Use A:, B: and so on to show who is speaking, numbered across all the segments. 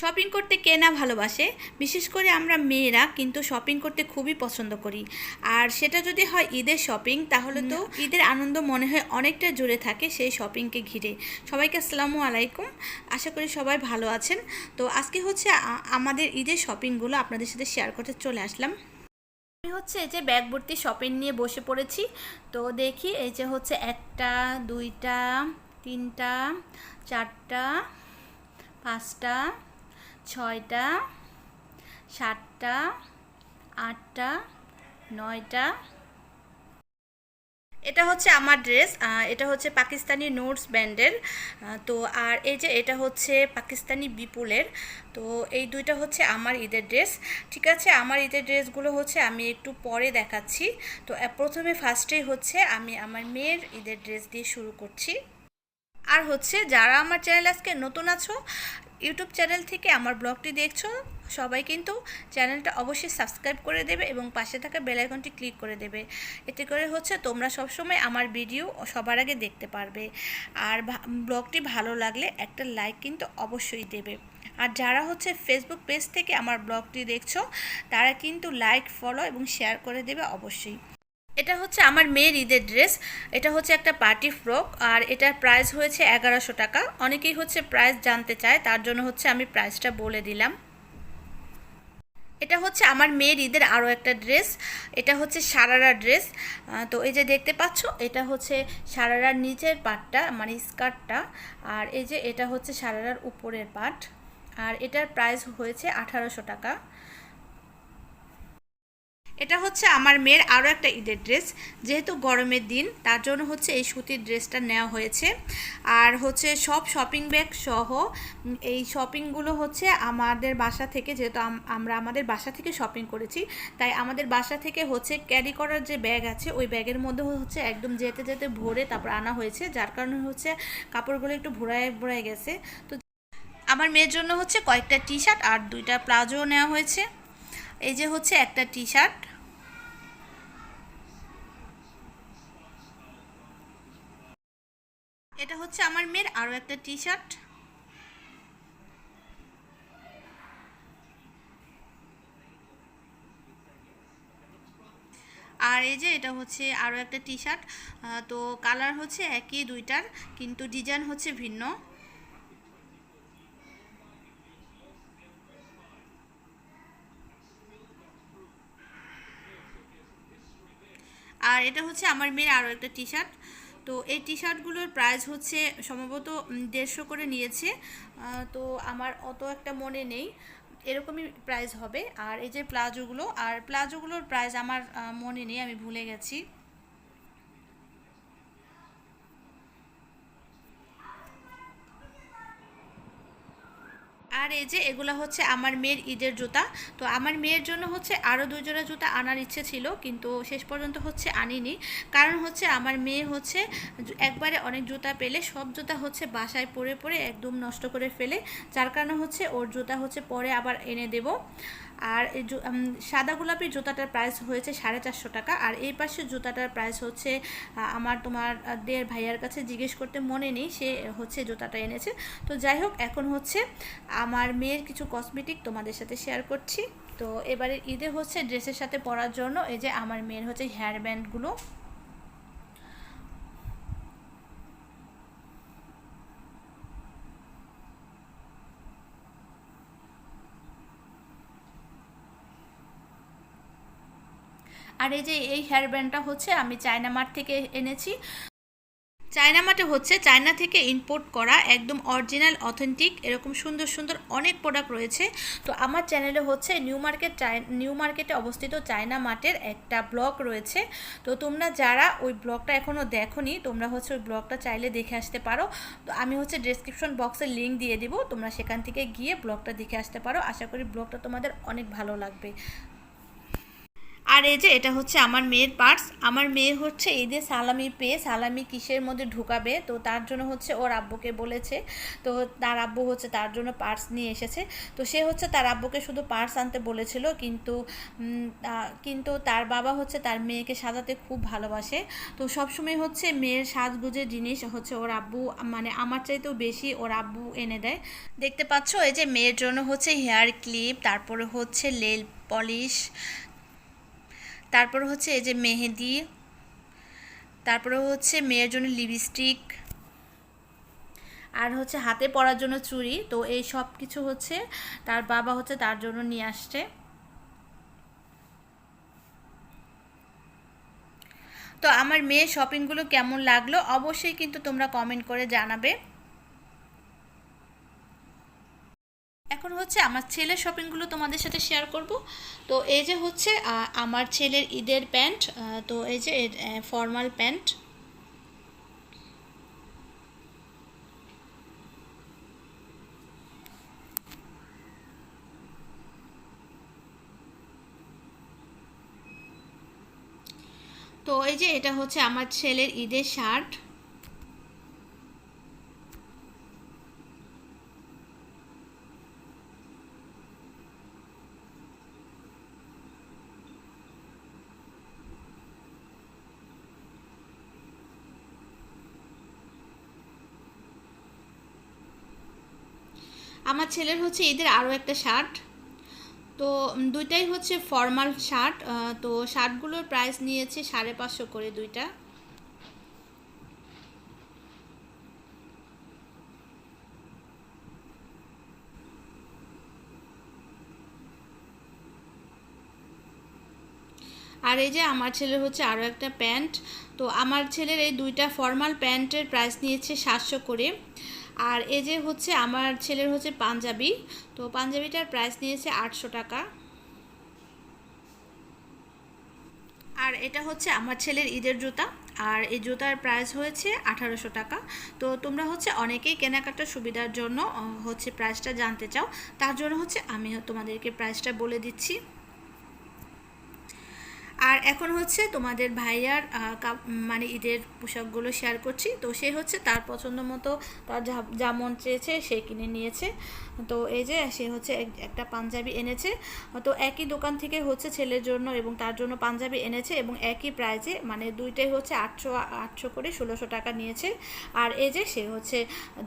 A: Shopping করতে কে না ভালোবাসে বিশেষ করে আমরা মেয়েরা কিন্তু শপিং করতে খুবই পছন্দ করি। আর সেটা যদি হয় ঈদের শপিং তাহলে তো ঈদের আনন্দ মনে হয় অনেকটা জুড়ে থাকে সেই শপিংকে ঘিরে। সবাইকে আসসালামু আলাইকুম। আশা করি সবাই ভালো আছেন। তো আজকে হচ্ছে আমাদের ঈদের শপিংগুলো আপনাদের সাথে শেয়ার করতে চলে আসলাম। আমি হচ্ছে এই যে ব্যাগ ভর্তি শপিং নিয়ে বসে পড়েছি। তো দেখি এই যে হচ্ছে একটা দুইটা তিনটা চারটা পাঁচটা ছয়টা, সাতটা, আটটা, নয়টা। এটা হচ্ছে আমার ড্রেস এটা হচ্ছে পাকিস্তানি নোটস ব্যান্ডের। তো আর এই যে এটা হচ্ছে পাকিস্তানি বিপুলের, তো এই দুইটা হচ্ছে আমার ঈদের ড্রেস। ঠিক আছে, আমার ঈদের ড্রেসগুলো হচ্ছে আমি একটু পরে দেখাচ্ছি। তো প্রথমে ফার্স্টেই হচ্ছে আমি আমার মেয়ের ঈদের ড্রেস দিয়ে শুরু করছি। আর হচ্ছে যারা আমার চ্যানেল আজকে নতুন আছো, ইউটিউব চ্যানেল থেকে আমার ব্লগটি দেখছ, সবাই কিন্তু চ্যানেলটা অবশ্যই সাবস্ক্রাইব করে দেবে এবং পাশে থাকা বেল আইকনটি ক্লিক করে দেবে। এতে করে হচ্ছে তোমরা সবসময় আমার ভিডিও সবার আগে দেখতে পারবে। আর ব্লগটি ভালো লাগলে একটা লাইক কিন্তু অবশ্যই দেবে। আর যারা হচ্ছে ফেসবুক পেজ থেকে আমার ব্লগটি দেখছ, তারা কিন্তু লাইক ফলো এবং শেয়ার করে দেবে অবশ্যই। এটা হচ্ছে আমার মেয়ের ঈদের ড্রেস। এটা হচ্ছে একটা পার্টি ফ্রক আর এটার প্রাইস হয়েছে এগারোশো টাকা। অনেকেই হচ্ছে প্রাইস জানতে চায়, তার জন্য হচ্ছে আমি প্রাইসটা বলে দিলাম। এটা হচ্ছে আমার মেয়ের ঈদের আরও একটা ড্রেস। এটা হচ্ছে সারারা ড্রেস। তো এই যে দেখতে পাচ্ছ, এটা হচ্ছে সারারার নিচের পাটটা মানে স্কার্টটা। আর এই যে এটা হচ্ছে সারারার উপরের পাট। আর এটার প্রাইস হয়েছে আঠারোশো টাকা। এটা হচ্ছে আমার মেয়ের আরও একটা ঈদের ড্রেস। যেহেতু গরমের দিন, তার জন্য হচ্ছে এই সুতির ড্রেসটা নেওয়া হয়েছে। আর হচ্ছে সব শপিং ব্যাগ সহ এই শপিংগুলো হচ্ছে আমাদের বাসা থেকে, যেহেতু আমরা আমাদের বাসা থেকে শপিং করেছি, তাই আমাদের বাসা থেকে হচ্ছে ক্যারি করার যে ব্যাগ আছে, ওই ব্যাগের মধ্যে হচ্ছে একদম যেতে যেতে ভরে তারপর আনা হয়েছে। যার কারণে হচ্ছে কাপড়গুলো একটু ভরায় ভরায় গেছে। তো আমার মেয়ের জন্য হচ্ছে কয়েকটা টি শার্ট আর দুইটা প্লাজো নেওয়া হয়েছে। এই যে হচ্ছে একটা টি শার্ট এটা হচ্ছে আমার মেয়ের আরও একটা টি শার্ট আর এই যে এটা হচ্ছে আরও একটা টি শার্ট তো কালার হচ্ছে একই দুইটার, কিন্তু ডিজাইন হচ্ছে ভিন্ন। এটা হচ্ছে আমার মেয়ের আরও একটা টি শার্ট তো এই টি শার্টগুলোর প্রাইস হচ্ছে সম্ভবত দেড়শো করে নিয়েছে। তো আমার অত একটা মনে নেই। এরকমই প্রাইস হবে। আর এই যে প্লাজোগুলো, আর প্লাজোগুলোর প্রাইস আমার মনে নেই, আমি ভুলে গেছি। আর এই যে এগুলো হচ্ছে আমার মেয়ের ঈদের জুতা। তো আমার মেয়ের জন্য হচ্ছে আরও দুজোড়া জুতা আনার ইচ্ছে ছিল, কিন্তু শেষ পর্যন্ত হচ্ছে আনিনি। কারণ হচ্ছে আমার মেয়ে হচ্ছে একবারে অনেক জুতা পেলে সব জুতা হচ্ছে বাসায় পরে পরে একদম নষ্ট করে ফেলে। যার কারণে হচ্ছে ওর জুতা হচ্ছে পরে আবার এনে দেব। আর এই সাদা গোলাপের জুতাটার প্রাইস হয়েছে সাড়ে চারশো টাকা। আর এই পাশে জুতাটার প্রাইস হচ্ছে আমার তোমার দের ভাইয়ার কাছে জিজ্ঞেস করতে মনে নেই, সে হচ্ছে জুতাটা এনেছে। তো যাই হোক, এখন হচ্ছে আমার মেয়ের কিছু কসমেটিক তোমাদের সাথে শেয়ার করছি। তো এবারে ঈদে হচ্ছে ড্রেসের সাথে পরার জন্য এই যে আমার মেয়ের হচ্ছে হেয়ার ব্যান্ডগুলো আর এই যে এই হেয়ার ব্যান্ডটা হচ্ছে, আমি চায়না মার্ট থেকে এনেছি। চায়না মার্টে হচ্ছে চায়না থেকে ইম্পোর্ট করা একদম অরিজিনাল অথেন্টিক এরকম সুন্দর সুন্দর অনেক প্রোডাক্ট রয়েছে। তো আমার চ্যানেলে হচ্ছে নিউ মার্কেট নিউ মার্কেটে অবস্থিত চায়না মার্টের একটা ব্লগ রয়েছে। তো তোমরা যারা ওই ব্লগটা এখনও দেখোনি, তোমরা হচ্ছে ওই ব্লগটা চাইলে দেখে আসতে পারো। তো আমি হচ্ছে ডেসক্রিপশন বক্সে লিঙ্ক দিয়ে দিব, তোমরা সেখান থেকে গিয়ে ব্লগটা দেখে আসতে পারো। আশা করি ব্লগটা তোমাদের অনেক ভালো লাগবে। আর এই যে এটা হচ্ছে আমার মেয়ের পার্স। আমার মেয়ে হচ্ছে এই যে সালামি পেয়ে সালামি কিসের মধ্যে ঢুকাবে? তো তার জন্য হচ্ছে ওর আব্বুকে বলেছে। তো তার আব্বু হচ্ছে তার জন্য পার্স নিয়ে এসেছে। তো সে হচ্ছে তার আব্বুকে শুধু পার্স আনতে বলেছিল, কিন্তু কিন্তু তার বাবা হচ্ছে তার মেয়েকে সাজাতে খুব ভালোবাসে। তো সবসময় হচ্ছে মেয়ের সাজগুজের জিনিস হচ্ছে ওর আব্বু মানে আমার চাইতেও বেশি ওর আব্বু এনে দেয়। দেখতে পাচ্ছ এই যে মেয়ের জন্য হচ্ছে হেয়ার ক্লিপ, তারপরে হচ্ছে লেল পলিশ তারপর হচ্ছে এই যে মেহেদি, তারপরে হচ্ছে মেয়ের জন্য লিপস্টিক আর হচ্ছে হাতে পরার জন্য চুড়ি। তো এই সব কিছু হচ্ছে তার বাবা হচ্ছে তার জন্য নিয়ে আসছে। তো আমার মেয়ে শপিংগুলো কেমন লাগল? অবশ্যই কিন্তু তোমরা কমেন্ট করে জানাবে। এখন হচ্ছে আমার ছেলের শপিংগুলো তোমাদের সাথে শেয়ার করব। তো এই যে হচ্ছে আমার ছেলের ঈদের প্যান্ট তো এই যে ফর্মাল প্যান্ট তো এই যে এটা হচ্ছে আমার ছেলের ঈদের শার্ট আমার ছেলের হচ্ছে এদের আরও একটা শার্ট। তো দুইটাই হচ্ছে ফর্মাল শার্ট তো শার্টগুলোর প্রাইস নিয়েছে সাড়ে পাঁচশো করে দুইটা। আর এই যে আমার ছেলের হচ্ছে আরও একটা প্যান্ট, তো আমার ছেলের এই দুইটা ফর্মাল প্যান্টের প্রাইস নিয়েছে সাতশো করে। আর এই যে হচ্ছে আমার ছেলের হচ্ছে পাঞ্জাবি, তো পাঞ্জাবিটার প্রাইস নিয়েছে আটশো টাকা। আর এটা হচ্ছে আমার ছেলের ঈদের জুতা, আর এই জুতার প্রাইস হয়েছে আঠারোশো টাকা। তো তোমরা হচ্ছে অনেকেই কেনাকাটার সুবিধার জন্য হচ্ছে প্রাইসটা জানতে চাও। তার জন্য হচ্ছে আমি তোমাদেরকে প্রাইসটা বলে দিচ্ছি। আর এখন হচ্ছে তোমাদের ভাইয়ার মানে ঈদের পোশাকগুলো শেয়ার করছি। তো সে হচ্ছে তার পছন্দ মতো তার যা মন চেয়েছে সে কিনে নিয়েছে। তো এই যে সে হচ্ছে একটা পাঞ্জাবি এনেছে। তো একই দোকান থেকে হচ্ছে ছেলের জন্য এবং তার জন্য পাঞ্জাবি এনেছে এবং একই প্রাইজে মানে দুইটাই হচ্ছে আটশো আটশো করে ষোলোশো টাকা নিয়েছে। আর এই যে সে হচ্ছে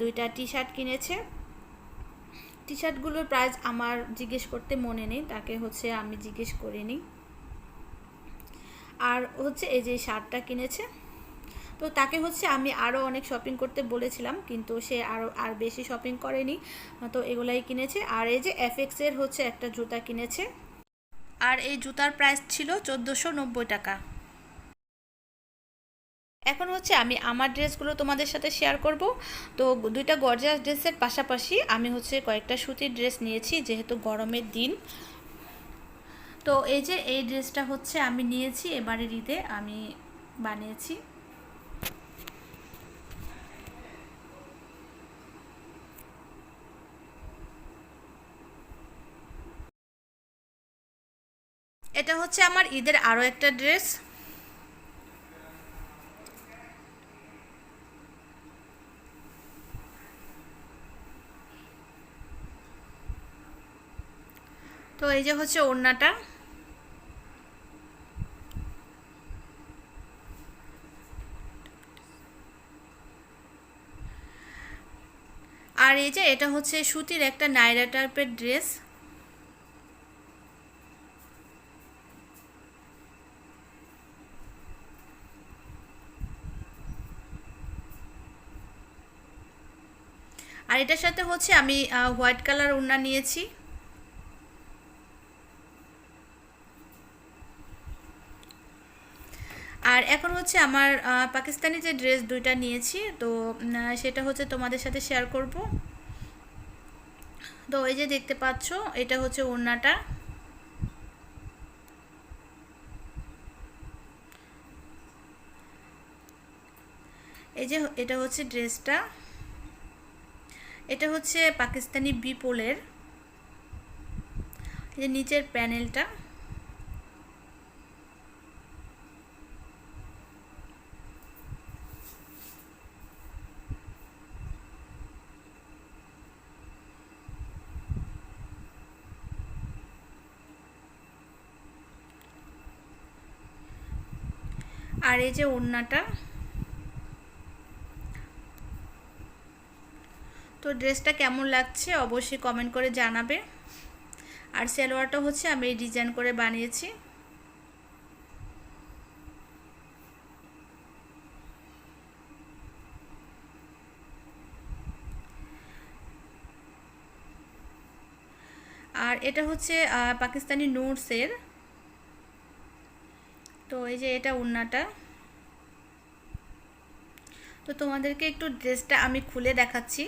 A: দুইটা টি শার্ট কিনেছে। টি শার্টগুলোর প্রাইস আমার জিজ্ঞেস করতে মনে নেই, তাকে হচ্ছে আমি জিজ্ঞেস করিনি। আর হচ্ছে এই যে শার্টটা কিনেছে। তো তাকে হচ্ছে আমি আরও অনেক শপিং করতে বলেছিলাম, কিন্তু সে আরও আর বেশি শপিং করেনি। তো এগুলাই কিনেছে। আর এই যে এফএক্সের হচ্ছে একটা জুতা কিনেছে। আর এই জুতার প্রাইস ছিল চোদ্দোশো টাকা। এখন হচ্ছে আমি আমার ড্রেসগুলো তোমাদের সাথে শেয়ার করব। তো দুইটা গর্জাস ড্রেসের পাশাপাশি আমি হচ্ছে কয়েকটা সুতির ড্রেস নিয়েছি, যেহেতু গরমের দিন। তো এই যে এই ড্রেসটা হচ্ছে আমি নিয়েছি এবারে ঈদে আমি বানিয়েছি। এটা হচ্ছে আমার ঈদের আরও একটা ড্রেস। তো এই যে হচ্ছে ওড়নাটা। আর এই যে এটা হচ্ছে সুতির একটা নাইরা টাইপের ড্রেস। আর এটার সাথে হচ্ছে আমি হোয়াইট কালার ওড়না নিয়েছি আর এখন হচ্ছে আমার পাকিস্তানি যে ড্রেস দুইটা নিয়েছি, তো সেটা হচ্ছে তোমাদের সাথে শেয়ার করব। তো এই যে দেখতে পাচ্ছ, এটা হচ্ছে ওড়নাটা। এই যে এটা হচ্ছে ড্রেসটা এটা হচ্ছে পাকিস্তানি বিপোলের যে নিচের প্যানেলটা আর এই যে ওড়নাটা। তো ড্রেসটা কেমন লাগছে অবশ্যই কমেন্ট করে জানাবে। আর সালোয়ারটা হচ্ছে আমি ডিজাইন করে বানিয়েছি। আর এটা হচ্ছে পাকিস্তানি নোটসের তো এই যে এটা উন্নাটা। তো তোমাদেরকে একটু ড্রেসটা আমি খুলে দেখাচ্ছি।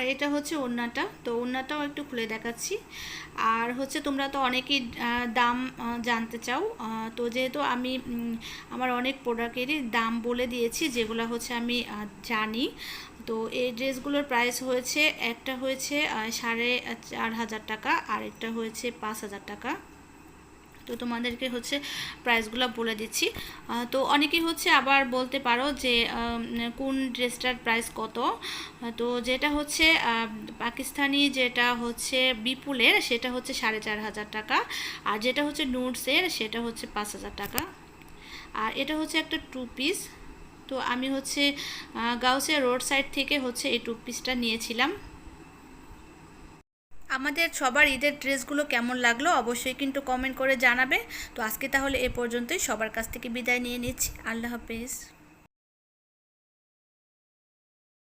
A: আর এটা হচ্ছে ওড়নাটা, তো ওড়নাটাও একটু খুলে দেখাচ্ছি। আর হচ্ছে তোমরা তো অনেকেই দাম জানতে চাও। তো যেহেতু আমি আমার অনেক প্রোডাক্টেরই দাম বলে দিয়েছি, যেগুলো হচ্ছে আমি জানি। তো এই ড্রেসগুলোর প্রাইস হয়েছে, একটা হয়েছে সাড়ে চার হাজার টাকা, আর একটা হয়েছে পাঁচ হাজার টাকা। তো তোমাদেরকে হচ্ছে প্রাইসগুলো বলে দিচ্ছি। তো অনেকেই হচ্ছে আবার বলতে পারো যে কোন ড্রেসটার প্রাইস কত? তো যেটা হচ্ছে পাকিস্তানি যেটা হচ্ছে বিপুলের, সেটা হচ্ছে সাড়ে চার হাজার টাকা। আর যেটা হচ্ছে নোটসের, সেটা হচ্ছে পাঁচ হাজার টাকা। আর এটা হচ্ছে একটা টু পিস তো আমি হচ্ছে গাউসের রোড সাইড থেকে হচ্ছে এই টু পিসটা নিয়েছিলাম। আমাদের সবার ঈদের ড্রেসগুলো কেমন লাগল অবশ্যই কিন্তু কমেন্ট করে জানাবে। তো আজকে তাহলে এ পর্যন্তই। সবার কাছ থেকে বিদায় নিয়ে নিচ্ছি। আল্লাহ হাফেজ।